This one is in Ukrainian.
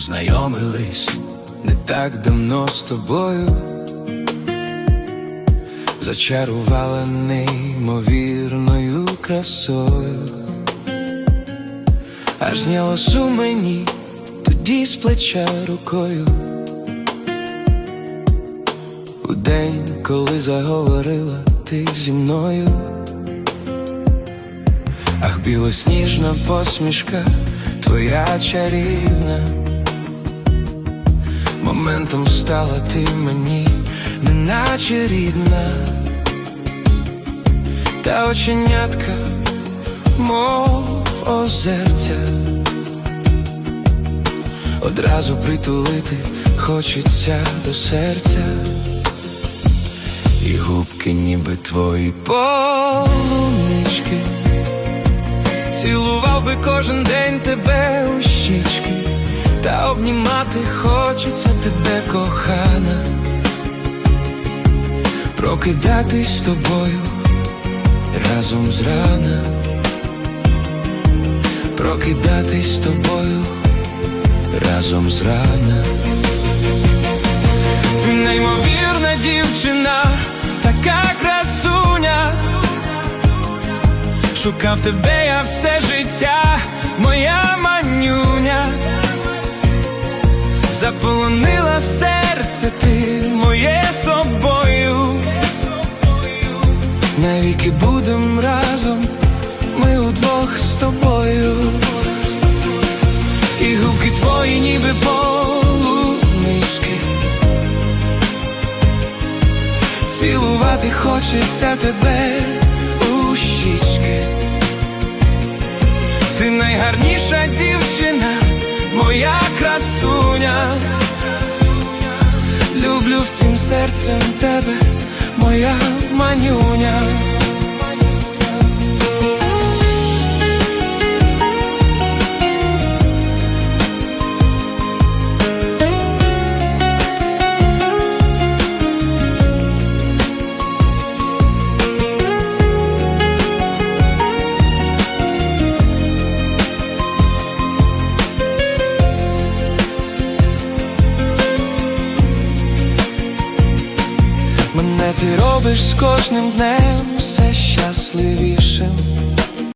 Познайомились не так давно з тобою, зачарувала неймовірною красою, аж знялось у мені тоді з плеча рукою. У день, коли заговорила ти зі мною, ах, білосніжна посмішка твоя чарівна. Моментом стала ти мені, неначе рідна, та оченятка, мов озерця, одразу притулити хочеться до серця, і губки, ніби твої полунички, цілував би кожен день тебе у щічки. Обнімати хочеться тебе, кохана, прокидатись з тобою разом з рана, прокидатись з тобою разом з рана. Ти неймовірна дівчина, така красуня, шукав тебе я все життя, будем разом, ми удвох з тобою, і губки твої, ніби полунички, цілувати хочеться тебе у щічки, ти найгарніша дівчина моя красуня, люблю всім серцем тебе, моя манюня. Ти робиш з кожним днем все щасливішим.